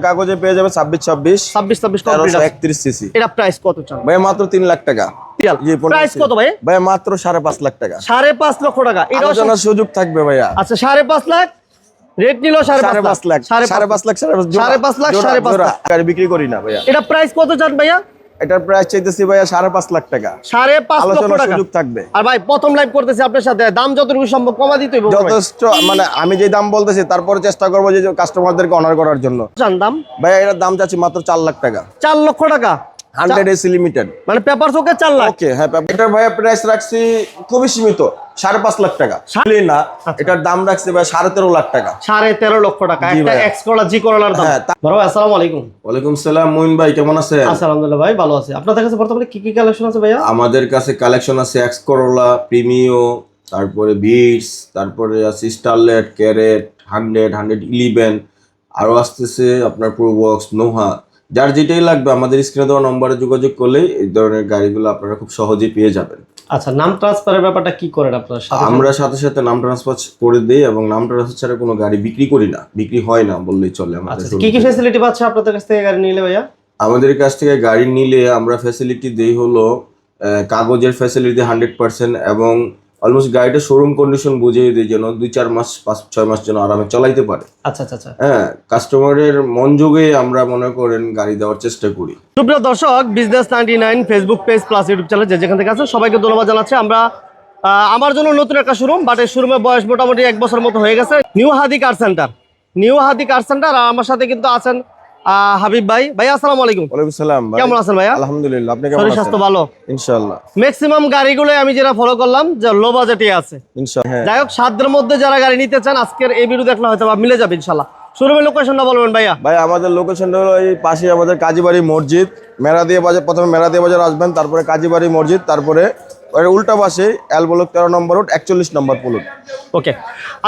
কাগজে পেয়ে যাবে ছাব্বিশ ছাব্বিশ। ছাব্বিশ ছাব্বিশ তেরোশো একত্রিশ সিসি এটা প্রাইস কত চান? ভাই মাত্র তিন লাখ টাকা। প্রাইস কত ভাই? ভাই মাত্র সাড়ে পাঁচ লাখ টাকা। সাড়ে পাঁচ লক্ষ টাকা। এটা সুযোগ থাকবে ভাইয়া। আচ্ছা সাড়ে পাঁচ লাখ। রেট নিল সাড়ে পাঁচ লাখ। সাড়ে সাড়ে পাঁচ লাখ সাড়ে পাঁচ সাড়ে পাঁচ লাখ, সাড়ে পাঁচ লাখ। বিক্রি করি না ভাইয়া। এটা প্রাইস কত চান ভাইয়া? এটার প্রাইস চাইতেছি ভাইয়া সাড়ে পাঁচ লাখ টাকা। সাড়ে পাঁচ লক্ষ টাকা। সুযোগ থাকবে। আর ভাই প্রথম লাইভ করতেছি আপনার সাথে। দাম যতটুকু সম্ভব কমা দিতে যথেষ্ট মানে আমি যে দাম বলতেছি তারপরে চেষ্টা করব যে কাস্টমারদেরকে অনার করার জন্য। দাম? ভাইয়া এটার দাম চাচ্ছি মাত্র চার লাখ টাকা। চার লক্ষ টাকা। Hundred AC limited. মানে পেপার চোখে চার লাখ। ওকে হ্যাঁ এটার ভাইয়া প্রাইস রাখছি খুবই সীমিত সাড়ে পাঁচ লাখ টাকা। না এটার দাম রাখছি ভাই সাড়ে তেরো লাখ টাকা। সাড়ে তেরো লক্ষ টাকা। একটা এক্স করলা জি করলার দাম। হ্যাঁ, বড় ভাই আসসালামু আলাইকুম। ওয়ালাইকুম সালাম মইন ভাই কেমন আছেন? আচ্ছা আলহামদুলিল্লাহ ভাই ভালো আছে। আপনাদের কাছে বর্তমানে কি কি কালেকশন আছে ভাইয়া? আমাদের কাছে কালেকশন আছে এক্স করোলা প্রিমিও তারপরে বিটস তারপরে আছে Starlet carat hundred hundred eleven আরও আসতেছে আপনার প্রোবক্স নোহা যার যেটাই লাগবে আমাদের স্ক্রিনে দেওয়া নম্বরে যোগাযোগ করলে এই ধরনের গাড়িগুলো আপনারা খুব সহজেই পেয়ে যাবেন। আচ্ছা নাম ট্রান্সফারের ব্যাপারটা কি করেন আপনার? সাথে আমরা সাথে সাথে নাম ট্রান্সফার করে দিই এবং নাম ট্রান্সফার ছাড়া কোনো গাড়ি বিক্রি করি না। বিক্রি হয় না বললেই চলে আমাদের আচ্ছা কি কি। ফ্যাসিলিটি পাচ্ছে আপনাদের কাছ থেকে গাড়ি নিলে ভাইয়া? আমাদের কাছ থেকে গাড়ি নিলে আমরা ফ্যাসিলিটি দেই হলো কাগজের ফ্যাসিলিটি হান্ড্রেড পার্সেন্ট এবং অলমোস্ট গাড়িটা শোরুম কন্ডিশন বুঝিয়ে দিই যেন দুই চার মাস পাঁচ ছয় মাস যেন আরামে চালাইতে পারে। আচ্ছা আচ্ছা আচ্ছা। হ্যাঁ কাস্টমারের মন যোগে আমরা মনে করেন গাড়ি দেওয়ার চেষ্টা করি। সুপ্রিয় দর্শক business ninety nine Facebook page plus YouTube channel যে যেখান থেকে আছেন সবাইকে ধন্যবাদ জানাচ্ছি। আমরা আমার জন্য নতুন একটা শোরুম বাট এই শোরুমের বয়স মোটামুটি এক বছর মতো হয়ে গেছে। New Hadi car centre new Hadi car centre আর আমার সাথে কিন্তু আছেন হাবিব ভাই। ভাই আসসালামু আলাইকুম। ওয়ালাইকুম সালাম। কেমন আছেন ভাইয়া? আলহামদুলিল্লাহ আপনি কেমন আছেন স্বাস্থ্য ভালো? ইনশাআল্লাহ। ম্যাক্সিমাম গাড়িগুলো আমি যেটা ফলো করলাম যে লো বাজেটে আছে। ইনশাআল্লাহ হ্যাঁ। যাই হোক সাধ্যের মধ্যে যারা গাড়ি নিতে চান আজকের এই ভিডিও দেখলে হয়তো মিলে যাবে শোরুমের লোকেশনটা বলবেন ভাইয়া। ভাই আমাদের লোকেশনটা হলো এই পাশে আমাদের কাজীবাড়ি মসজিদ। মেরা দিয়ে বাজার প্রথমে মেরা দিয়ে বাজার আসবেন তারপরে কাজীবাড়ি মসজিদ তারপরে উল্টা পাশে এল ব্লক তেরো নম্বর রোড একচল্লিশ নম্বর পুলুট ওকে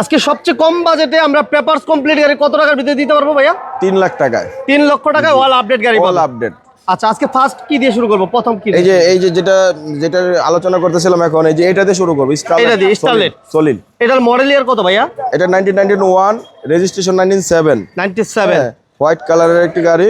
আজকে সবচেয়ে কম বাজেটে আমরা পেপারস কমপ্লিট গাড়ি কত টাকার ভিতরে দিতে পারব ভাইয়া? তিন লাখ টাকায়। তিন লক্ষ টাকায় ওয়াল আপডেট গাড়ি অল আপডেট আচ্ছা আজকে ফার্স্ট কি দিয়ে শুরু করব? প্রথম কি এই যে এই যে যেটা যেটা আলোচনা করতেছিলাম এখন এই যে এটাতে শুরু করব এটা দিয়ে, Starlet। সলিড এটার মডেল ইয়ার কত ভাইয়া? এটা nineteen nineteen one registration nineteen seven ninety seven white কালারের একটি গাড়ি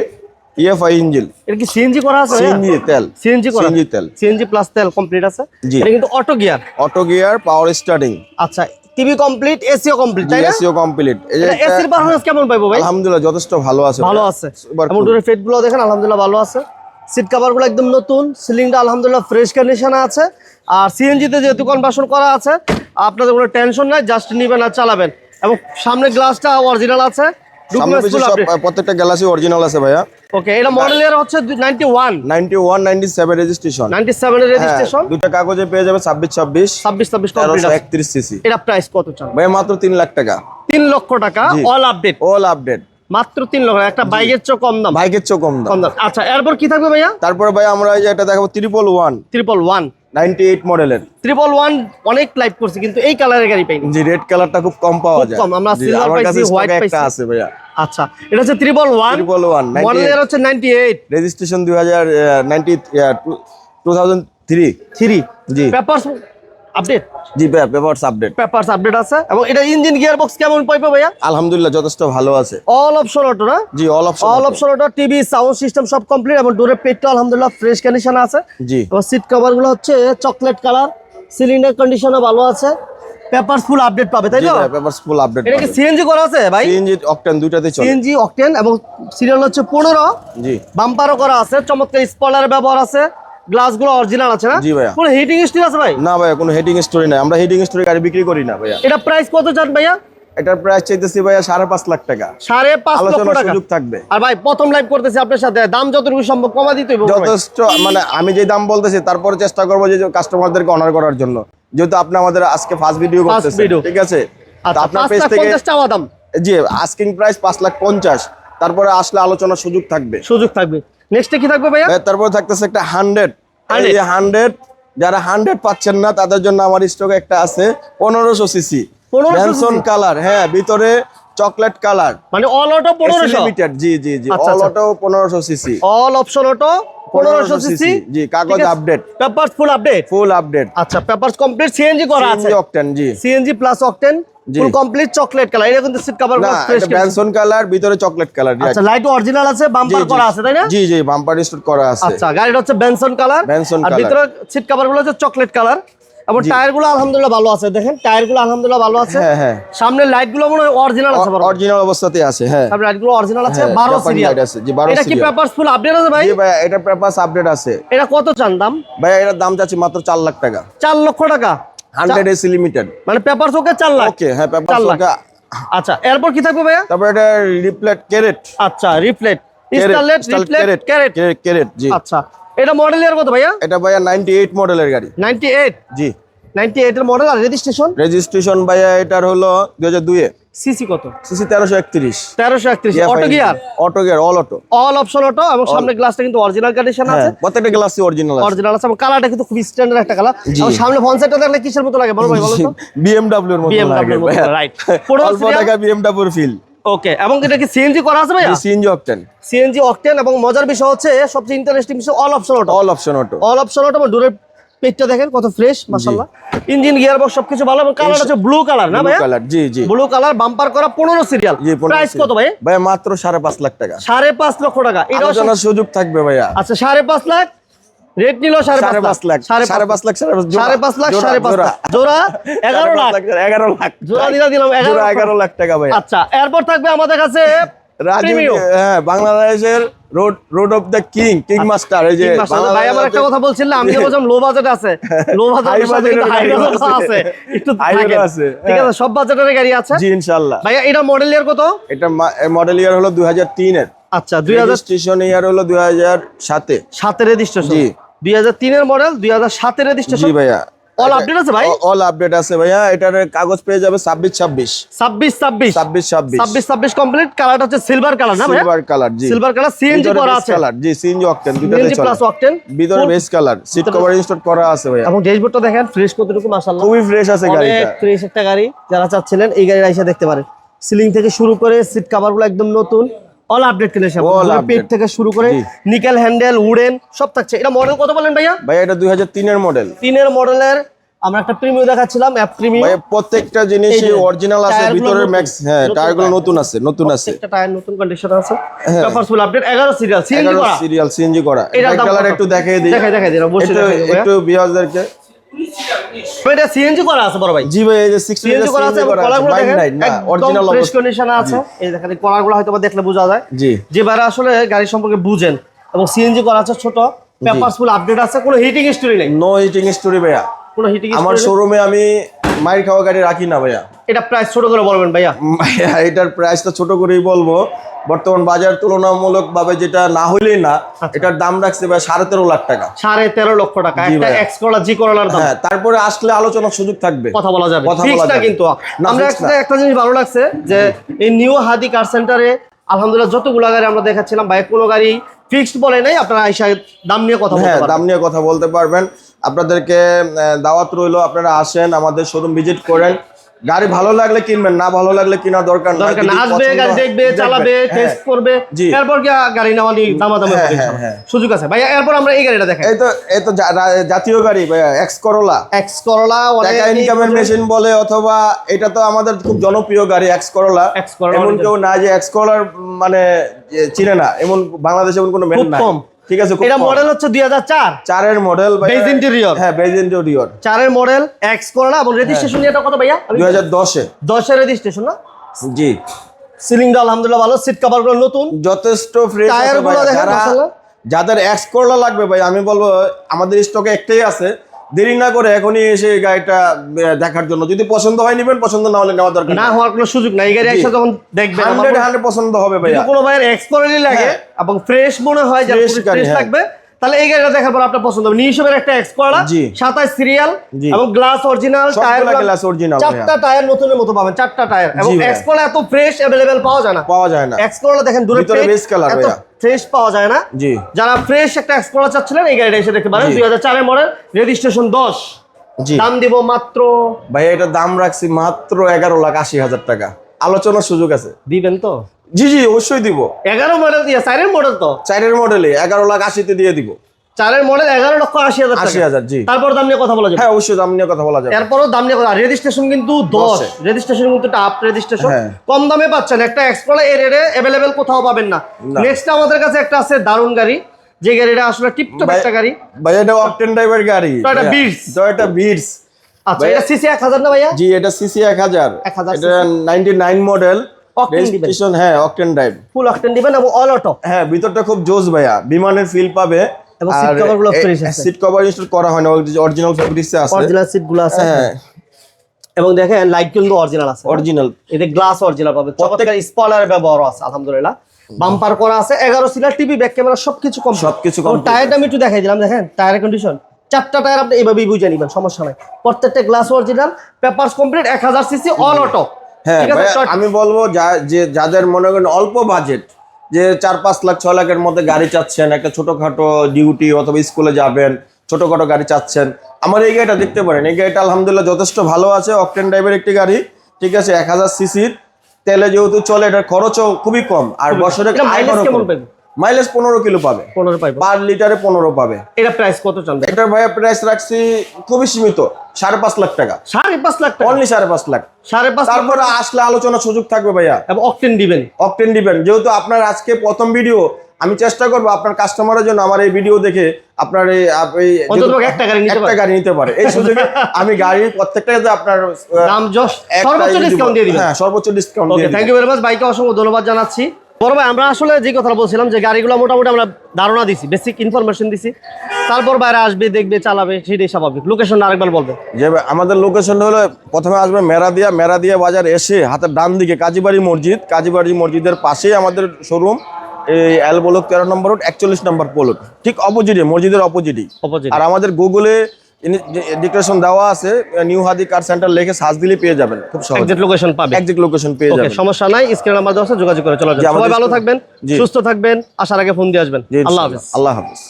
ইএফআই ইঞ্জিন এটা কি সিএনজি করা আছে? সিএনজি তেল। সিএনজি করা সিএনজি তেল। সিএনজি প্লাস তেল কমপ্লিট আছে। এটা কিন্তু auto gear auto gear power starting আচ্ছা টিভি কমপ্লিট এসিও কমপ্লিট তাই না? এসিও কমপ্লিট এই এসির পারফরম্যান্স কেমন পাইবো ভাই? আলহামদুলিল্লাহ যথেষ্ট ভালো আছে ভালো আছে। ফেটগুলো দেখেন আলহামদুলিল্লাহ ভালো আছে। সিট কভারগুলো একদম নতুন সিলিংটা আলহামদুলিল্লাহ ফ্রেশ কন্ডিশনে আছে। আর সিএনজি তে যেহেতু কনভার্সন করা আছে আপনাদের কোনো টেনশন নাই জাস্ট নিবেন আর চালাবেন। এবং সামনে গ্লাসটা অরিজিনাল আছে। প্রত্যেকটা গ্যালাক্সি অরিজিনাল আছে ভাইয়া। ওকে এটা মডেল ইয়ার হচ্ছে ninety one ninety one ninety seven registration ninety সেভেনের রেজিস্ট্রেশন দুটা কাগজে পেয়ে যাবে কমপ্লিট সিসি এটা প্রাইস কত চান? মাত্র তিন লাখ টাকা। তিন লক্ষ টাকা অল আপডেট অল আপডেট মাত্র তিন লক্ষ একটা বাইকের চেয়ে কম দাম। বাইকের চেয়ে কম দাম। আচ্ছা এরপর কি থাকবে ভাইয়া? তারপরে ভাই আমরা এই যে এটা দেখাবো triple one triple one ninety eight মডেলের। ট্রিপল ওয়ান অনেক লাইভ করছে কিন্তু এই কালারের গাড়ি পাইনি। জি রেড কালারটা খুব কম পাওয়া যায়। কম, আমরা আমার পাইছি, white পাইছি। আছে ভাইয়া। আচ্ছা এটা হচ্ছে triple one triple one model year হচ্ছে নাইনটি এইট রেজিস্ট্রেশন দুই হাজার ninety two thousand three three জি। পেপারস আপডেট জি ভাইয়া পেপারস আপডেট। পেপারস আপডেট আছে? এবং এটা ইঞ্জিন গিয়ার বক্স কেমন পাইবে ভাইয়া? আলহামদুলিল্লাহ যথেষ্ট ভালো আছে। অল অপশন অটো না? জি all option all option auto TV sound system সব কমপ্লিট এবং ডোরের পেটটা আলহামদুলিল্লাহ ফ্রেশ কন্ডিশন আছে। জি। এবং সিট কভারগুলো হচ্ছে চকলেট কালার সিলিন্ডার কন্ডিশনও ভালো আছে। পেপারস ফুল আপডেট পাবে তাই ভাইয়া পেপারস ফুল আপডেট এটা কি সিএনজি করা আছে ভাই? সিএনজি অকটেন দুইটাতে চলে। সিএনজি অকটেন এবং সিরিয়াল হচ্ছে পনেরো। জি। বাম্পারও করা আছে চমৎকার স্পয়লার ব্যবহার আছে। গ্লাসগুলো অরিজিনাল আছে না? জি ভাইয়া। কোনো হিটিং আছে ভাই? না ভাইয়া কোনো স্টোরি নাই। আমরা স্টোরি গাড়ি বিক্রি করি না ভাইয়া। এটা প্রাইস কত চান ভাইয়া? এটার প্রাইস চাইতেছি ভাইয়া সাড়ে পাঁচ লাখ টাকা। সাড়ে পাঁচ লক্ষ টাকা। সুযোগ থাকবে। আর ভাই প্রথম লাইভ করতেছি আপনার সাথে। দাম যতটুকু সম্ভব কমা দিতে যথেষ্ট মানে আমি যে দাম বলতেছি তারপরে চেষ্টা করব যে কাস্টমারদেরকে অনার করার জন্য। যেহেতু আপনি আমাদের আজকে ফার্স্ট ভিডিও করতেছেন ঠিক আছে? আচ্ছা আপনার পেজ থেকে দাম। জি আস্কিং প্রাইস পাঁচ লাখ পঞ্চাশ। তারপরে আসলে আলোচনার সুযোগ থাকবে। সুযোগ থাকবে। নেক্সটে কি থাকবে ভাইয়া? তারপর থাকতেছে একটা হান্ড্রেড 100 হান্ড্রেড যারা হান্ড্রেড পাচ্ছেন না তাদের জন্য আমার স্টকে একটা আছে পনেরোশো সিসি 1500 ম্যানসন কালার হ্যাঁ ভিতরে চকলেট কালার মানে অল অটো পনেরোশো? লিমিটেড জি জি জি আচ্ছা, অল আচ্ছা। অটো পনেরোশো সিসি অল অপশন অটো পনেরোশো সিসি। জি কাগজ update paper full update full update আচ্ছা পেপার কমপ্লিট সিএনজি করা আছে। অকটেন জি। CNG plus octane full complete chocolate colour এটা কিন্তু সিট কভার না ফ্রেশ ব্যানসন কালার ভিতরে চকলেট কালার আচ্ছা লাইট অরিজিনাল আছে বাম্পার করা আছে তাই না? জি জি বাম্পার স্টোর করা আছে। আচ্ছা গাড়িটা হচ্ছে বেনসন কালার আর ভিতরে সিট কভারগুলো হচ্ছে চকলেট কালার এবং টায়ারগুলো আলহামদুলিল্লাহ ভালো আছে। দেখেন টায়ারগুলো আলহামদুলিল্লাহ ভালো আছে। হ্যাঁ হ্যাঁ। সামনের লাইটগুলো মনে হয় অরিজিনাল আছে বড় অরিজিনাল অবস্থাতে আছে হ্যাঁ। সামনের লাইটগুলো অরিজিনাল আছে হ্যাঁ, 12 সিরিয়াল আছে, জি, 12 এটা কি পেপারস ফুল আপডেট আছে ভাই? জি ভাই এটা পেপারস আপডেট আছে। এটা কত চান দাম? ভাই এটার দাম যাচ্ছে মাত্র চার লাখ টাকা। 4 লক্ষ টাকা। হান্ড্রেড এসি লিমিটেড মানে পেপারস ওকে 4 লাখ? ওকে হ্যাঁ পেপারস লাখ। আচ্ছা এরপর কি থাকবে ভাইয়া? তারপর এটা রিপ্লেট ক্যারেট আচ্ছা Starlet Reflet carat carat carat জি। আচ্ছা এটা মডেল ইয়ার কত ভাইয়া? এটা ভাইয়া 98 মডেলের গাড়ি। 98 জি। 98 এর মডেল আর রেজিস্ট্রেশন রেজিস্ট্রেশন ভাইয়া এটার হলো 2002 এ সিসি কত? CC 1331 1331 auto gear auto gear all auto all option auto এবং সামনে গ্লাসটা কিন্তু অরিজিনাল কন্ডিশন আছে। প্রত্যেকটা গ্লাসই অরিজিনাল আছে। অরিজিনাল আছে এবং কালারটা কিন্তু খুব স্ট্যান্ডার্ড একটা কালার। এবং সামনে ফোন সেটটা দেখলে কিসের মতো লাগে বলো ভাই বলো তো? বিএমডব্লিউ এর মতো লাগে এর। পুরো অল্প? টাকা বিএমডব্লিউর ফিল ওকে এবং এটা কি সিএনজি করা আছে ভাইয়া? সিএনজি অকটেন সিএনজি অকটেন এবং মজার বিষয় হচ্ছে সবচেয়ে ইন্টারেস্টিং বিষয় all option auto all option auto all option auto এবং পেজটা দেখেন কত ফ্রেশ মাশাআল্লাহ। ইঞ্জিন গিয়ার বক্স সবকিছু ভালো এবং কালার হচ্ছে ব্লু কালার না ভাইয়া? কালার জি জি। ব্লু কালার বাম্পার করা 15 সিরিয়াল প্রাইস কত ভাই ভাই মাত্র সাড়ে পাঁচ লাখ টাকা। সাড়ে পাঁচ লক্ষ টাকা। এটাও সুযোগ থাকবে ভাইয়া। আচ্ছা সাড়ে পাঁচ লাখ রেট নিল সাড়ে পাঁচ লাখ সাড়ে পাঁচ লাখ সাড়ে পাঁচ লাখ সাড়ে পাঁচ লাখ। জোড়া এগারো লাখ। এগারো লাখ। জোড়া দিলা দিলাম এগারো লাখ। টাকা ভাই আচ্ছা এরপর থাকবে আমাদের কাছে রাজীব হ্যাঁ বাংলাদেশের road road of the king king master এই যে ভাই আমার একটা কথা বলছিলাম আমি বলছিলাম লো বাজেট আছে। লো বাজেট হাই বাজেট একটু ঠিক হ্যাঁ। আছে সব বাজেটের গাড়ি আছে? জি ইনশাআল্লাহ। এটা মডেল ইয়ার কত? এটা মডেল ইয়ার হলো দুই হাজার তিনের। আচ্ছা দুই হাজার রেজিস্ট্রেশন ইয়ার হলো দুই হাজার সাতে। সাতের রেজিস্ট্রেশন জি। দুই হাজার তিনের মডেল দুই হাজার সাতের ভাইয়া। অল আপডেট আছে ভাই? অল আপডেট আছে ভাইয়া। এটার কাগজ পেয়ে যাবে 26 26 26 26 26 26 26 কমপ্লিট হচ্ছে silver colour colour silver colour আছে। কালার কভার করা আছে ভাইয়া। দেখেন ফ্রেশ ফ্রেশ আছে ফ্রেশ একটা গাড়ি। যারা চাচ্ছিলেন এই গাড়িটা দেখতে পারেন। সিলিং থেকে শুরু করে সিট কভারগুলো একদম নতুন। অল আপডেট All পেট থেকে শুরু করে নিকেল হ্যান্ডেল উডেন সব থাকছে। এটা মডেল কত বলেন ভাইয়া? ভাইয়া এটা দুই হাজার তিনের মডেল তিনের মডেলের আমরা একটা প্রিমিয়াম দেখাচ্ছিলাম অ্যাপ প্রিমিয়াম ভাইয়া প্রত্যেকটা জিনিসই অরিজিনাল আছে ভিতরে ম্যাক্স হ্যাঁ টায়ারগুলো নতুন আছে নতুন আছে। একটা টায়ার নতুন কন্ডিশন আছে। Update 11 serial CNG serial CNG করা। এটা কালার একটু দেখিয়ে দিই। দেখাই একটু দেখাই এটা সিএনজি করা আছে বড় ভাই। জি ভাই এই যে সিক্স সিএনজি করা আছে এবং দেখেন অরিজিনাল ফ্রেশ কন্ডিশনে আছে। এই দেখেন এই হয়তো বা দেখলে বোঝা যায়। জি। যে বাইরে আসলে গাড়ি সম্পর্কে বুঝেন এবং সিএনজি করা আছে ছোট পেপারস ফুল আপডেট আছে কোনো হিটিং স্টোরি নেই। নো হিটিং স্টোরি ভাইয়া। কোনো হিটিং আমার শোরুমে আমি মাইর খাওয়া গাড়ি রাখি না ভাইয়া। এটা প্রাইস ছোট করে বলবেন ভাইয়া। ভাইয়া এটার প্রাইসটা ছোট করেই বলব। বর্তমান বাজার তুলনামূলক ভাবে যেটা না হইলেই না আচ্ছা। এটার দাম রাখছে ভাই সাড়ে তেরো লাখ টাকা। সাড়ে তেরো লক্ষ টাকা। একটা এক্স করলা জি করলার দাম। হ্যাঁ তারপরে আসলে আলোচনার সুযোগ থাকবে। কথা বলা যাবে। কথা বলা। কিন্তু। আমরা একটা একটা জিনিস ভালো লাগছে যে এই নিউ হাদি কার সেন্টারে আলহামদুলিল্লাহ যতগুলো গাড়ি আমরা দেখাচ্ছিলাম ভাই কোনো গাড়ি ফিক্সড বলে নাই। আপনারা আইসা দাম নিয়ে কথা হ্যাঁ দাম নিয়ে কথা বলতে পারবেন। আপনাদেরকে দাওয়াত রইল আপনারা আসেন আমাদের শোরুম ভিজিট করেন। গাড়ি ভালো লাগলে কিনবেন না ভালো লাগলে কেনার দরকার দরকার না আসবে গাড়ি দেখবে চালাবে। টেস্ট করবে এরপর কি গাড়ি নেওয়া নিয়ে দামাদামি হবে ইনশাআল্লাহ। সুযোগ আছে। ভাইয়া এরপর আমরা এই গাড়িটা দেখাই। এই তো এই তো জাতীয় গাড়ি এক্স করোলা এক্স করলা টাকা ইনকামের মেশিন বলে অথবা এটা তো আমাদের খুব জনপ্রিয় গাড়ি এক্স করোলা এমন কেউ না যে এক্স করোলার মানে চিনে না। এমন বাংলাদেশে এমন কোনো মেন কম। ঠিক আছে এটা মডেল হচ্ছে দুই হাজার চার। চারের মডেল বেজ ইন্টেরিয়র হ্যাঁ বেজ ইন্টেরিয়র চারের মডেল এক্স করলা এবং রেজিস্ট্রেশন এটা কত ভাইয়া? দুই হাজার দশে। দশের রেজিস্ট্রেশন না? জি। সিলিংটা আলহামদুলিল্লাহ ভালো সিট কভারগুলো নতুন। যথেষ্ট ফ্রেশ দেখেন। যাদের এক্স করলা লাগবে ভাই আমি বলব আমাদের স্টকে একটাই আছে। দেরি না করে এখনই এসে গাড়িটা দেখার জন্য। যদি পছন্দ হয় নিবেন পছন্দ না হলে নেওয়া দরকার না হওয়ার কোনো সুযোগ নাই। গাড়ি এসে যখন দেখবেন আমার হান্ড্রেড মনে- হান্ড্রেড পছন্দ হবে ভাই কোনো ভাইয়ের এক্সপোরেলি লাগে হ্যাঁ। এবং ফ্রেশ মনে হয় যে গাড়ি, ফ্রেশ হ্যাঁ। তাহলে এই গাড়িটা দেখার পর আপনার পছন্দ হবে। নিশবের একটা এক্সপার্ট সাতাই সিরিয়াল এবং glass original tyre glass original চারটা টায়ার নতুনের মতো পাবেন চারটা টায়ার এবং এক্সপার্ট এত ফ্রেশ अवेलेबल পাওয়া যায় না। পাওয়া যায় না। এক্সপার্ট দেখেন দূরে বেস কালার ফ্রেশ পাওয়া যায় না। জি। যারা ফ্রেশ একটা এক্সপার্ট চাচ্ছেন এই গাড়িটা এসে দেখতে পারেন 2004 এর মডেল রেজিস্ট্রেশন 10 জি। দাম দিব মাত্র ভাই এটা দাম রাখছি মাত্র এগারো লাখ আশি হাজার টাকা। আলোচনার সুযোগ আছে। দিবেন তো? জি জি অবশ্যই দিব। 11 মডেল দিয়ে চারের মডেল তো? চারের মডেলে এগারো লাখ আশিতে দিয়ে দিব। চারের মডেল এগারো লক্ষ আশি হাজার আশি হাজার জি। তারপর দাম নিয়ে কথা বলা যাবে। হ্যাঁ অবশ্যই দাম নিয়ে কথা বলা যাবে। এরপরও দাম নিয়ে কথা রেজিস্ট্রেশন কিন্তু দশ। রেজিস্ট্রেশন কিন্তু আপ রেজিস্ট্রেশন হ্যাঁ। কম দামে পাচ্ছেন। একটা এক্সপ্লোর এর রেটে অ্যাভেলেবেল কোথাও পাবেন না। নেক্সট আমাদের কাছে একটা আছে দারুণ গাড়ি। যে গাড়িটা আসলে টিপটপ একটা গাড়ি। ভাই এটা অকটেন ড্রাইভার গাড়ি। Toyota Beats। টয়োটা বিটস আচ্ছা এটা সিসি এক হাজার না ভাইয়া? জি এটা সিসি এক হাজার। 1000 এটা নাইনটি নাইন মডেল Octane দিবেন। হ্যাঁ অকটেন ড্রাইভ ফুল অকটেন দিবেন এবং অল অটো হ্যাঁ ভিতরটা খুব জোস ভাইয়া। বিমানের ফিল পাবে। এবং আছে। সিট কভার ইনস্টল করা হয় না অরিজিনাল ফেব্রিক্সে আছে। অরিজিনাল সিটগুলো আছে। হ্যাঁ। এবং দেখেন লাইট কিন্তু অরিজিনাল আছে। অরিজিনাল এতে গ্লাস অরিজিনাল পাবে। স্পয়লার ব্যবহার আছে আলহামদুলিল্লাহ। বাম্পার করা আছে এগারো সিলার টিভি ব্যাক ক্যামেরা সবকিছু কম সবকিছু complete টায়ারটা আমি একটু দেখাই দিলাম দেখেন টায়ারের কন্ডিশন চারটা টায়ার আপনি এইভাবেই বুঝে নিবেন সমস্যা নাই। প্রত্যেকটা গ্লাস অরিজিনাল পেপারস কমপ্লিট এক হাজার সিসি অল অটো হ্যাঁ আমি বলব যে যাদের মনে করেন অল্প বাজেট যে চার পাঁচ লাখ ছয় লাখের মধ্যে গাড়ি চাচ্ছেন একটা ছোটখাটো ডিউটি অথবা স্কুলে যাবেন ছোটখাটো গাড়ি চাচ্ছেন আমার এই গাড়িটা দেখতে পারেন। এই গাড়িটা আলহামদুলিল্লাহ যথেষ্ট ভালো আছে অকটেন ড্রাইভের একটি গাড়ি ঠিক আছে এক হাজার সিসির তেলে যেহেতু চলে এটার খরচও খুবই কম আর বছরে পাবে? মাইলেজ পনেরো কিলো পাবে। পনেরো পাইবো। পার লিটারে পনেরো পাবে। এটা প্রাইস কত চান? এটার ভাইয়া প্রাইস রাখছি খুবই সীমিত সাড়ে পাঁচ লাখ টাকা। সাড়ে পাঁচ লাখ অনলি সাড়ে পাঁচ লাখ। সাড়ে পাঁচ তারপরে আসলে আলোচনা সুযোগ থাকবে ভাইয়া। এবং অকটেন দিবেন? অকটেন দিবেন। যেহেতু আপনার আজকে প্রথম ভিডিও আমি চেষ্টা করব আপনার কাস্টমারের জন্য আমার এই ভিডিও দেখে আপনার এই একটা গাড়ি নিতে পারে। এই সুযোগে আমি গাড়ির প্রত্যেকটা আপনার দাম সর্বোচ্চ ডিসকাউন্ট দিয়ে দিবেন। হ্যাঁ সর্বোচ্চ discount thank you very much বাইকে অসংখ্য ধন্যবাদ জানাচ্ছি। বড় ভাই আমরা আসলে যে কথা বলছিলাম যে গাড়িগুলো মোটামুটি আমরা ধারণা দিছি বেসিক ইনফরমেশন দিছি। তারপর বাইরে আসবে দেখবে চালাবে সেটাই স্বাভাবিক। লোকেশন আরেকবার বলবে। যে আমাদের লোকেশন হলো প্রথমে আসবে মেরাদিয়া মেরাদিয়া বাজার এসে হাতের ডান দিকে কাজীবাড়ি মসজিদ কাজীবাড়ি মসজিদের পাশেই আমাদের শোরুম এই এল ব্লক তেরো নম্বর রোড একচল্লিশ নম্বর পোলট ঠিক অপোজিটে মসজিদের অপোজিটই অপোজিট আর আমাদের গুগলে ডিক্লেশন দেওয়া আছে নিউ হাদি কার সেন্টার লিখে সার্চ দিলে পেয়ে যাবেন। খুব সহজ। এক্সাক্ট লোকেশন পাবে। এক্সাক্ট লোকেশন পেয়ে যাবেন। সমস্যা নাই স্ক্রিন নাম্বার দেওয়া আছে যোগাযোগ করে চলে যাবেন। সবাই ভালো থাকবেন সুস্থ থাকবেন আসার আগে ফোন দিয়ে আসবেন। আল্লাহ হাফেজ। আল্লাহ হাফিজ।